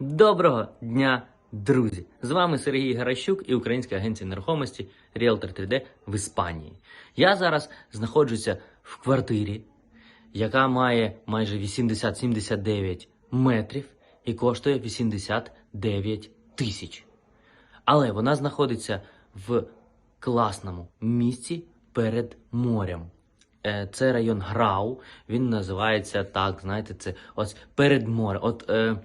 Доброго дня, друзі! З вами Сергій Гаращук і Українська агенція нерухомості Realtor 3D в Іспанії. Я зараз знаходжуся в квартирі, яка має майже 80-79 метрів і коштує 89 тисяч. Але вона знаходиться в класному місці перед морем. Е, Це район Грау. Він називається так, знаєте, це ось перед морем. От е,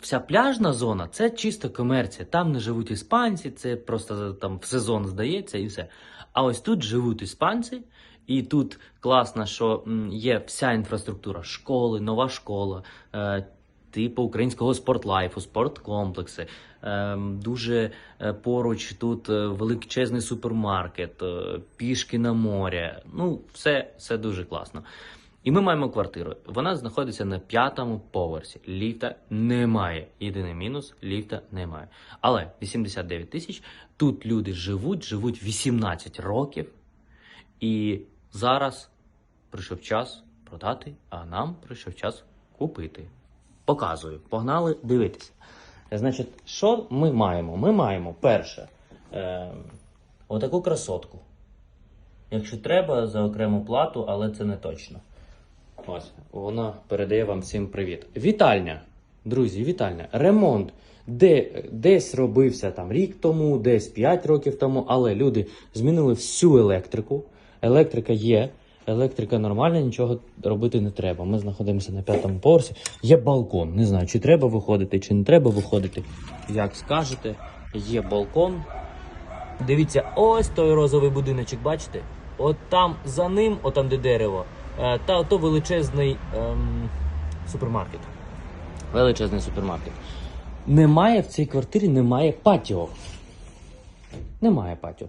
вся пляжна зона це чисто комерція. Там не живуть іспанці, це просто там в сезон здається і все. А ось тут живуть іспанці, і тут класно, що є вся інфраструктура, школи, нова школа. Е, Типу українського спортлайфу, спорткомплекси. Ем, дуже е, поруч тут е, величезний супермаркет, пішки на море. Ну, все, все дуже класно. І ми маємо квартиру. Вона знаходиться на п'ятому поверсі. Ліфта немає. Єдиний мінус ліфта немає. Але 89 тисяч. Тут люди живуть, живуть 18 років. І зараз прийшов час продати, а нам прийшов час купити. Показую. Погнали дивитися. Значить, що ми маємо? Ми маємо перше е, отаку красотку. Якщо треба, за окрему плату, але це не точно. Ось, вона передає вам всім привіт. Вітальня. Друзі, вітальня. Ремонт. Де, десь робився там рік тому, десь 5 років тому, але люди змінили всю електрику. Електрика є, електрика нормальна, нічого робити не треба. Ми знаходимося на п'ятому поверсі. Є балкон. Не знаю, чи треба виходити, чи не треба виходити. Як скажете, є балкон. Дивіться, ось той розовий будиночок, бачите? От там за ним, от там де дерево, та то величезний ем, супермаркет. Величезний супермаркет. Немає в цій квартирі, немає патіо. Немає патіо.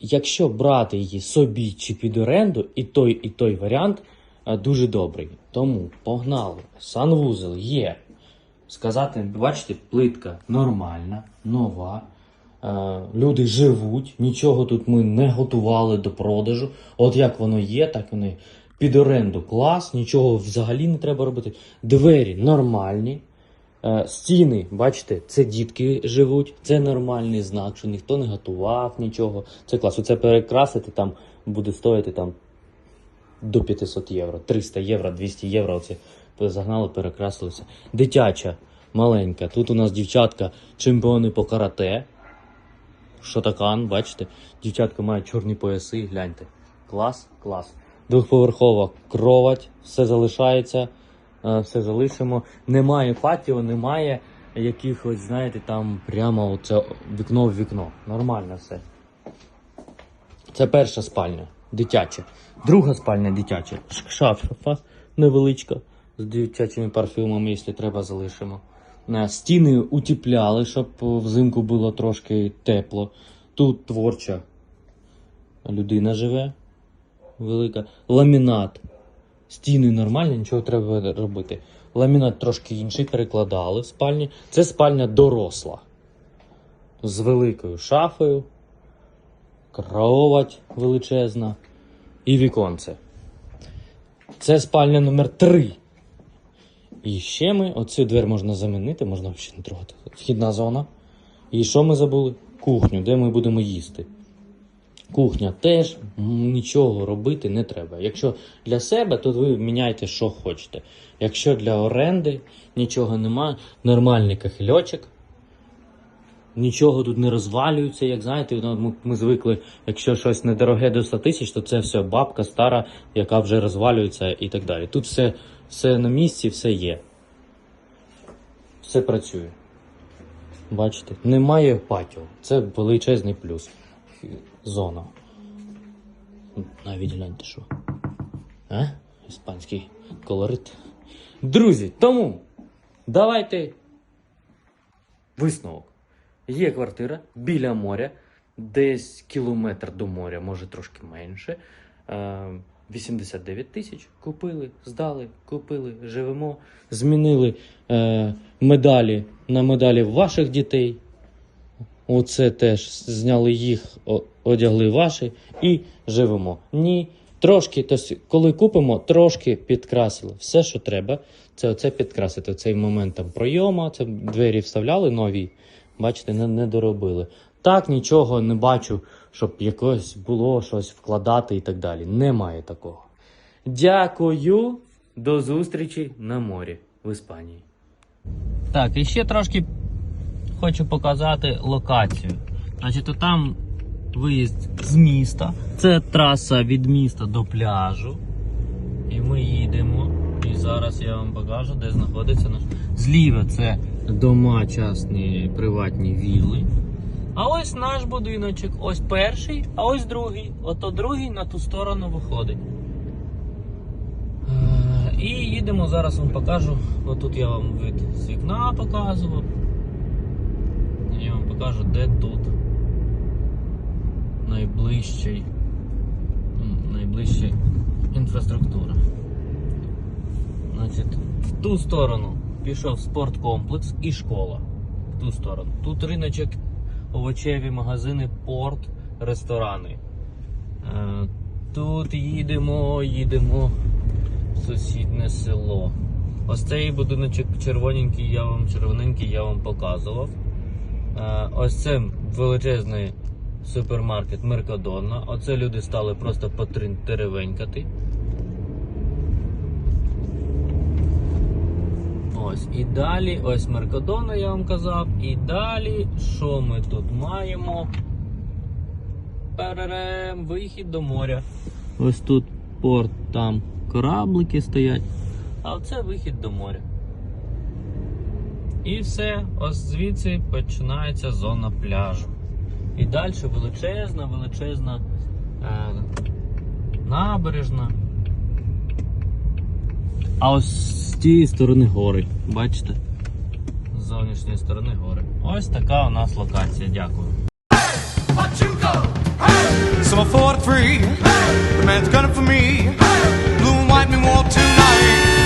Якщо брати її собі чи під оренду, і той, і той варіант е, дуже добрий. Тому погнали. Санвузел є. Сказати, бачите, плитка нормальна, нова. Е, люди живуть, нічого тут ми не готували до продажу. От як воно є, так воно і під оренду клас, нічого взагалі не треба робити. Двері нормальні. Е, Стіни, бачите, це дітки живуть, це нормальний знак, що ніхто не готував нічого. Це клас. Оце перекрасити там буде стоїти там до 500 євро, 300 євро, 200 євро. Оце загнали, перекрасилися. Дитяча, маленька. Тут у нас дівчатка чемпіони по карате. Шотакан, бачите? Дівчатка мають чорні пояси, гляньте. Клас, клас. Двохповерхова кровать, все залишається, е, все залишимо. Немає патіо, немає якихось, знаєте, там прямо оце вікно в вікно. Нормально все. Це перша спальня, дитяча. Друга спальня дитяча. Шафа невеличка з дитячими парфюмами, якщо треба, залишимо. Е, Стіни утіпляли, щоб взимку було трошки тепло. Тут творча людина живе. Велика. Ламінат. Стіни нормальні, нічого треба робити. Ламінат трошки інший, перекладали в спальні. Це спальня доросла. З великою шафою. Кровать величезна. І віконце. Це спальня номер 3. І ще ми, оцю двері можна замінити, можна взагалі не трогати. Вхідна зона. І що ми забули? Кухню, де ми будемо їсти. Кухня теж нічого робити не треба. Якщо для себе, то ви міняйте, що хочете. Якщо для оренди нічого немає, нормальний кахельочок. Нічого тут не розвалюється, як знаєте, ну, ми, звикли, якщо щось недороге до 100 тисяч, то це все бабка стара, яка вже розвалюється і так далі. Тут все, все на місці, все є. Все працює. Бачите, немає патіо. Це величезний плюс. Зона. Навіть гляньте що. А? Іспанський колорит. Друзі, тому давайте висновок. Є квартира біля моря, десь кілометр до моря, може трошки менше. Е, 89 тисяч купили, здали, купили, живемо, змінили е, медалі на медалі ваших дітей. Оце теж зняли їх, одягли ваші і живемо. Ні Трошки, тобто, коли купимо, трошки підкрасили. Все, що треба, це оце підкрасити. Цей момент там пройома, це двері вставляли нові. Бачите, не, не доробили. Так нічого не бачу, щоб якось було щось вкладати і так далі. Немає такого. Дякую. До зустрічі на морі в Іспанії. Так, і ще трошки хочу показати локацію. Значить, там виїзд з міста. Це траса від міста до пляжу. І ми їдемо. І зараз я вам покажу, де знаходиться наш. Зліва це дома частні приватні вілли. А ось наш будиночок. Ось перший, а ось другий. Ото другий на ту сторону виходить. Е, І їдемо, зараз вам покажу. Отут я вам вид з вікна показував. Я вам покажу, де тут найближчий, найближча інфраструктура. Значить, в ту сторону пішов спорткомплекс і школа. В ту сторону. Тут риночок, овочеві магазини, порт, ресторани. Е, Тут їдемо, їдемо в сусіднє село. Ось цей будиночок червоненький, я вам червоненький я вам показував. Е, Ось це величезний супермаркет Меркадона. Оце люди стали просто потрин- теревенькати. Ось і далі, ось Меркадона, я вам казав. І далі, що ми тут маємо? Перерем, вихід до моря. Ось тут порт, там кораблики стоять. А це вихід до моря. І все, ось звідси починається зона пляжу. І далі величезна, величезна е, набережна. А ось з тієї сторони гори. Бачите? З зовнішньої сторони гори. Ось така у нас локація. Дякую. Hey!